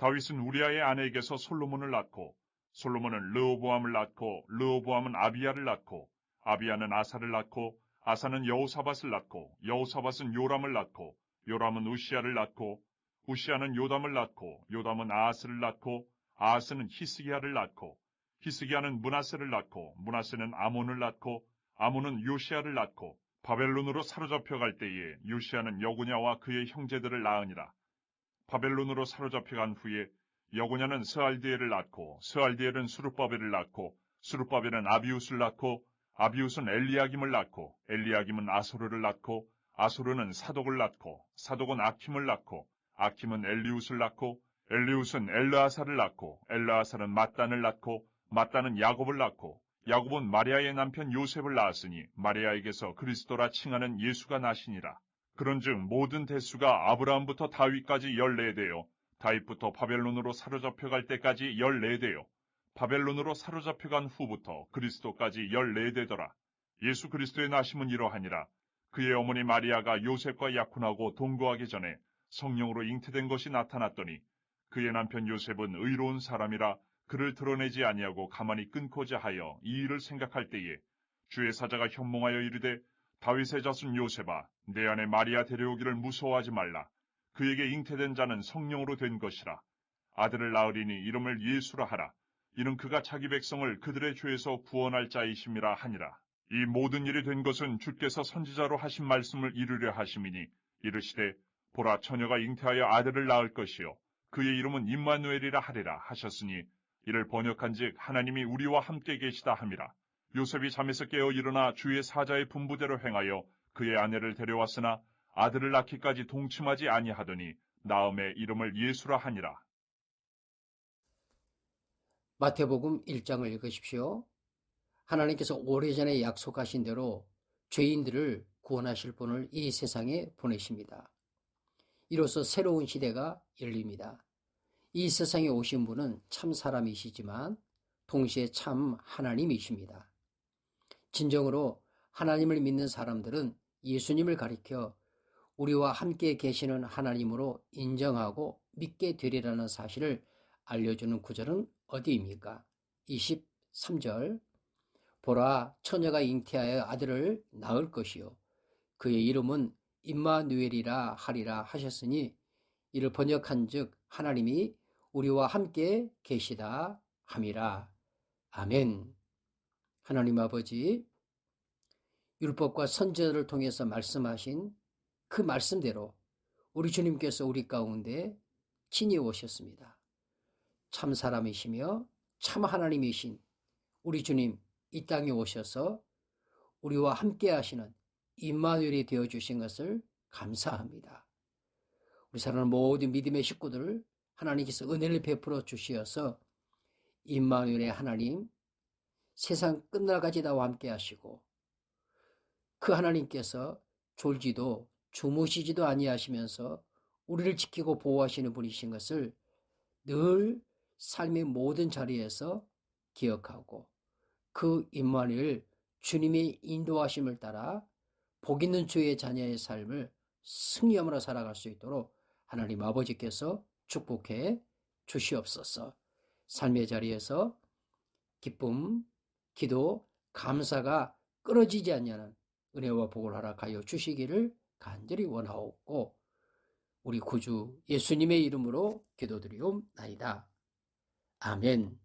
다윗은 우리아의 아내에게서 솔로몬을 낳고 솔로몬은 르호보암을 낳고 르호보암은 아비야를 낳고 아비야는 아사를 낳고 아사는 여호사밧을 낳고 여호사밧은 요람을 낳고 요람은 우시아를 낳고 우시아는 요담을 낳고 요담은 아하스를 낳고 아하스는 히스기야를 낳고 히스기야는 문하세를 낳고 문하세는 아몬을 낳고 아몬은 요시아를 낳고 바벨론으로 사로잡혀 갈 때에 요시아는 여구냐와 그의 형제들을 낳으니라. 바벨론으로 사로잡혀 간 후에 여구냐는 스알디엘을 낳고 스알디엘은 수르바벨을 낳고 수르바벨은 아비웃을 낳고 아비웃은 엘리야김을 낳고 엘리야김은 아소르를 낳고 아소르는 사독을 낳고 사독은 아킴을 낳고 아킴은 엘리웃을 낳고 엘리웃은 엘르아사를 낳고 엘르아사는 mat단을 낳고 mat단은 야곱을 낳고 야곱은 마리아의 남편 요셉을 낳았으니 마리아에게서 그리스도라 칭하는 예수가 나시니라. 그런즉 모든 대수가 아브라함부터 다윗까지 열네되어 다윗부터 바벨론으로 사로잡혀 갈 때까지 열네되어 바벨론으로 사로잡혀 간 후부터 그리스도까지 열네되더라. 예수 그리스도의 나심은 이러하니라. 그의 어머니 마리아가 요셉과 약혼하고 동거하기 전에 성령으로 잉태된 것이 나타났더니 그의 남편 요셉은 의로운 사람이라 그를 드러내지 아니하고 가만히 끊고자 하여 이 일을 생각할 때에 주의 사자가 현몽하여 이르되 다윗의 자손 요셉아 내 안에 마리아 데려오기를 무서워하지 말라. 그에게 잉태된 자는 성령으로 된 것이라. 아들을 낳으리니 이름을 예수라 하라. 이는 그가 자기 백성을 그들의 죄에서 구원할 자이심이라 하니라. 이 모든 일이 된 것은 주께서 선지자로 하신 말씀을 이루려 하심이니 이르시되 보라 처녀가 잉태하여 아들을 낳을 것이요. 그의 이름은 임마누엘이라 하리라 하셨으니 이를 번역한즉 하나님이 우리와 함께 계시다 함이라. 요셉이 잠에서 깨어 일어나 주의 사자의 분부대로 행하여 그의 아내를 데려왔으나 아들을 낳기까지 동침하지 아니하더니 나음의 이름을 예수라 하니라. 마태복음 1장을 읽으십시오. 하나님께서 오래전에 약속하신 대로 죄인들을 구원하실 분을 이 세상에 보내십니다. 이로써 새로운 시대가 열립니다. 이 세상에 오신 분은 참 사람이시지만 동시에 참 하나님이십니다. 진정으로 하나님을 믿는 사람들은 예수님을 가리켜 우리와 함께 계시는 하나님으로 인정하고 믿게 되리라는 사실을 알려주는 구절은 어디입니까? 23절 보라 처녀가 잉태하여 아들을 낳을 것이요 그의 이름은 임마누엘이라 하리라 하셨으니 이를 번역한즉 하나님이 우리와 함께 계시다 함이라. 아멘. 하나님 아버지, 율법과 선제를 통해서 말씀하신 그 말씀대로 우리 주님께서 우리 가운데 친히 오셨습니다. 참 사람이시며 참 하나님이신 우리 주님 이 땅에 오셔서 우리와 함께 하시는 임마누엘이 되어 주신 것을 감사합니다. 우리 사랑하는 모든 믿음의 식구들 을 하나님께서 은혜를 베풀어 주시어서 임마누엘의 하나님 세상 끝날까지 나와 함께 하시고 그 하나님께서 졸지도 주무시지도 아니하시면서 우리를 지키고 보호하시는 분이신 것을 늘 삶의 모든 자리에서 기억하고 그 임마누엘 주님의 인도하심을 따라 복 있는 주의 자녀의 삶을 승리함으로 살아갈 수 있도록 하나님 아버지께서 축복해 주시옵소서. 삶의 자리에서 기쁨, 기도, 감사가 끊어지지 않냐는 은혜와 복을 허락하여 주시기를 간절히 원하옵고 우리 구주 예수님의 이름으로 기도드리옵나이다. 아멘.